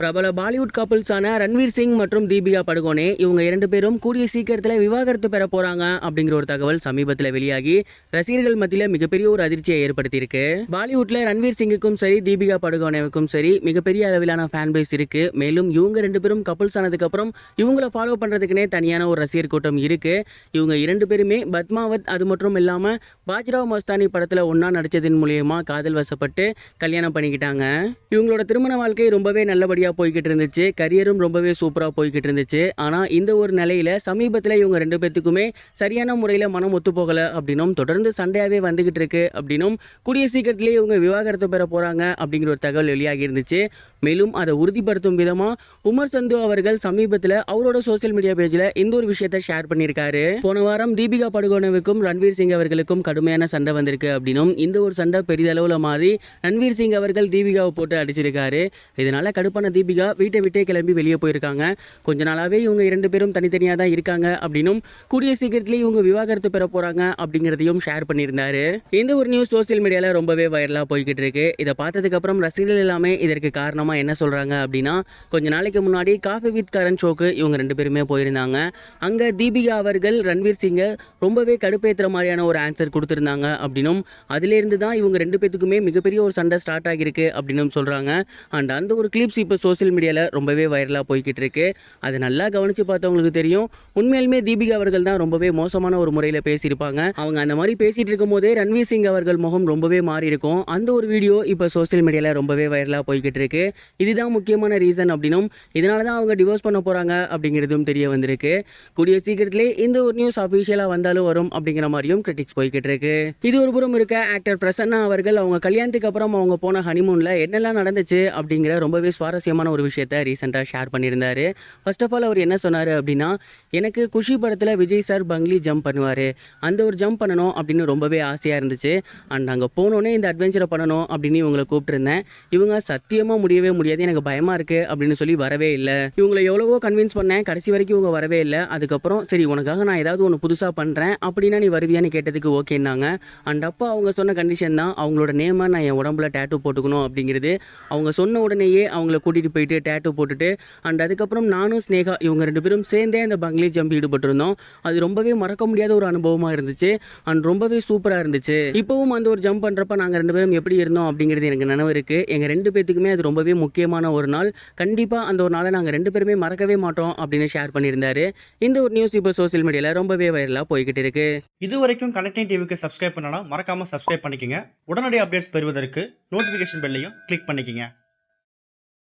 பிரபல பாலிவுட் கப்புள்ஸான ரன்வீர் சிங் மற்றும் தீபிகா படுகோனே இவங்க இரண்டு பேரும் கூடிய சீக்கிரத்தில் விவாகரத்து பெற போறாங்க அப்படிங்கிற ஒரு தகவல் சமீபத்தில் வெளியாகி ரசிகர்கள் மத்தியில் மிகப்பெரிய ஒரு அதிர்ச்சியை ஏற்படுத்தியிருக்கு. பாலிவுட்ல ரன்வீர் சிங்குக்கும் சரி தீபிகா படுகோனேவுக்கும் சரி மிகப்பெரிய அளவிலான ஃபேன் பேஸ் இருக்கு. மேலும் இவங்க ரெண்டு பேரும் கப்புள்ஸ் ஆனதுக்கப்புறம் இவங்களை ஃபாலோ பண்றதுக்குனே தனியான ஒரு ரசிகர் கூட்டம் இருக்கு. இவங்க இரண்டு பேருமே பத்மாவத் அது மட்டும் இல்லாமல் பாஜ்ராவ் மஸ்தானி படத்தில் ஒன்றா நடித்ததன் மூலியமா காதல் வசப்பட்டு கல்யாணம் பண்ணிக்கிட்டாங்க. இவங்களோட திருமண வாழ்க்கை ரொம்பவே நல்லபடியாக போய்கிட்டு இருந்துச்சு. கரியரும் ரொம்பவே சூப்பராக போய்கிட்டு இருந்துச்சு. ஆனால் இந்த ஒரு நிலையில சமீபத்தில் இவங்க ரெண்டு பேத்துக்குமே சரியான முறையில் மனம் ஒத்து போகலை அப்படின்னும் தொடர்ந்து சண்டையாகவே வந்துகிட்டு இருக்கு அப்படின்னும் கூடிய சீக்கிரத்திலேயே இவங்க விவாகரத்து பெற போகிறாங்க அப்படிங்கிற ஒரு தகவல் வெளியாகி இருந்துச்சு. மேலும் அதை உறுதிப்படுத்தும் விதமாக உமர் சந்து அவர்கள் சமீபத்தில் அவரோட சோசியல் மீடியா பேஜில் இந்த ஒரு விஷயத்தை ஷேர் பண்ணியிருக்காரு. போன வாரம் தீபிகா படுகோனவுக்கும் ரன்வீர் சிங் அவர்களுக்கும் கடுமையான சண்டை வந்திருக்கு அப்படின்னும் இந்த ஒரு சண்டை பெரிதளவில் மாறி ரன்வீர் சிங் அவர்கள் தீபிகாவை போட்டு அடிச்சிருக்காரு. இதனால கடுப்பான தீபிகா வீட்டை விட்டே கிளம்பி வெளியே போயிருக்காங்க. கொஞ்ச நாளாகவே இவங்க இரண்டு பேரும் தனித்தனியாக தான் இருக்காங்க அப்படின்னும் கூடிய சீக்கிரத்திலே இவங்க விவாகரத்து பெற போகிறாங்க அப்படிங்கிறதையும் ஷேர் பண்ணியிருந்தாரு. இந்த ஒரு நியூஸ் சோசியல் மீடியாவில் ரொம்பவே வைரலாக போய்கிட்டு இருக்கு. இதை பார்த்ததுக்கு அப்புறம் ரசிகர்கள் எல்லாமே இதற்கு காரணமா என்ன சொல்றாங்க அப்படின்னா கொஞ்ச நாளைக்கு முன்னாடி காஃபி வித் கரண் ஷோக்கு இவங்க ரெண்டு பேருமே போயிருந்தாங்க. அங்க தீபிகா அவர்கள் ரன்வீர் சிங்கை ரொம்பவே கடுப்பேற்றுற மாதிரியான ஒரு ஆன்சர் கொடுத்துருந்தாங்க அப்படின்னும் அதிலிருந்து தான் இவங்க ரெண்டு பேத்துக்குமே மிகப்பெரிய ஒரு சண்டை ஸ்டார்ட் ஆகியிருக்கு அப்படின்னும் சொல்றாங்க. அண்ட் அந்த ஒரு கிளிப்ஸ் இப்போ சோஷியல் மீடியாவில் ரொம்பவே வைரலாக போய்கிட்டு இருக்கு அது நல்லா கவனித்து பார்த்தவங்களுக்கு தெரியும். உண்மையிலுமே தீபிகா அவர்கள் தான் ரொம்பவே மோசமான ஒரு முறையில் பேசியிருப்பாங்க. அவங்க அந்த மாதிரி பேசிகிட்டு இருக்கும் போதே ரன்வீர் சிங் அவர்கள் முகம் ரொம்பவே மாறி இருக்கும் அந்த ஒரு வீடியோ இப்போ சோஷியல் மீடியாவில் ரொம்பவே வைரலாக போய்கிட்டு இருக்கு இதுதான் முக்கியமான ரீசன் அப்படின்னும் இதனால தான் அவங்க டிவோர்ஸ் பண்ண போகிறாங்க அப்படிங்கிறதும் தெரிய வந்திருக்கு. கூடிய சீக்கிரத்திலே இந்த ஒரு நியூஸ் அஃபிஷியலாக வந்தாலும் வரும் அப்படிங்கிற மாதிரியும் கிரிட்டிக்ஸ் போய்கிட்டு இருக்கு இது ஒரு புறம் இருக்க ஆக்டர் பிரசன்னா அவர்கள் அவங்க கல்யாணத்துக்கு அப்புறம் அவங்க போன ஹனிமூனில் என்னெல்லாம் நடந்துச்சு அப்படிங்கிற ரொம்பவே சுவாரஸ்யம் முக்கியமான ஒரு விஷயத்த ரீசெண்டாக ஷேர் பண்ணியிருந்தாரு. ஃபர்ஸ்ட் ஆஃப் ஆல் அவர் என்ன சொன்னார் அப்படின்னா எனக்கு குஷி படத்தில் விஜய் சார் பங்லி ஜம்ப் பண்ணுவார். அந்த ஒரு ஜம்ப் பண்ணணும் அப்படின்னு ரொம்பவே ஆசையாக இருந்துச்சு. அண்ட் அங்கே போனோன்னே இந்த அட்வென்ச்சரை பண்ணணும் அப்படின்னு இவங்களை கூப்பிட்டுருந்தேன். இவங்க சத்தியமாக முடியவே முடியாது எனக்கு பயமாக இருக்குது அப்படின்னு சொல்லி வரவே இல்லை. இவங்களை எவ்வளவோ கன்வின்ஸ் பண்ணேன். கடைசி வரைக்கும் இவங்க வரவே இல்லை. அதுக்கப்புறம் சரி உனக்காக நான் ஏதாவது ஒன்று புதுசாக பண்ணுறேன் அப்படின்னா நீ வருவியான்னு கேட்டதுக்கு ஓகேன்னாங்க அண்ட் அப்போ அவங்க சொன்ன கண்டிஷன் தான் அவங்களோட நேமை நான் என் உடம்புல டேட்டூ போட்டுக்கணும் அப்படிங்கிறது. அவங்க சொன்ன உடனேயே அவங்கள கூட்டிகிட்டு போயிட்டு டேட்டூ போட்டுட்டு அண்ட் அதுக்கப்புறம் நானும் ஸ்னேகா இவங்க ரெண்டு பேரும் சேர்ந்தே அந்த பங்களி ஜம்ப் ஈடுபட்டிருந்தோம். அது ரொம்பவே மறக்க முடியாத ஒரு அனுபவமாக இருந்துச்சு அண்ட் ரொம்பவே சூப்பராக இருந்துச்சு. இப்போவும் அந்த ஒரு ஜம்ப் பண்ணுறப்ப நாங்கள் ரெண்டு பேரும் எப்படி இருந்தோம் அப்படிங்கிறது எனக்கு நினைவு இருக்குது எங்கள் ரெண்டு பேத்துக்குமே அது ரொம்பவே முக்கியமான ஒரு நாள். கண்டிப்பாக அந்த ஒரு நாளை நாங்கள் ரெண்டு பேருமே மறக்கவே மாட்டோம் அப்படின்னு ஷேர் பண்ணியிருந்தாரு. இந்த ஒரு நியூஸ் இப்போ சோஷியல் மீடியாவில் ரொம்பவே வைரலாக போய்கிட்டு இருக்கு. இது வரைக்கும் கனெக்டிங் டிவிக்கு சப்ஸ்கிரைப் பண்ணனா மறக்காம சப்ஸ்கிரைப் பண்ணிக்கங்க. உடனடி அப்டேட்ஸ் பெறுவதற்கு நோட்டிஃபிகேஷன் பெல்லையும் கிளிக் பண்ணிக்கங்க.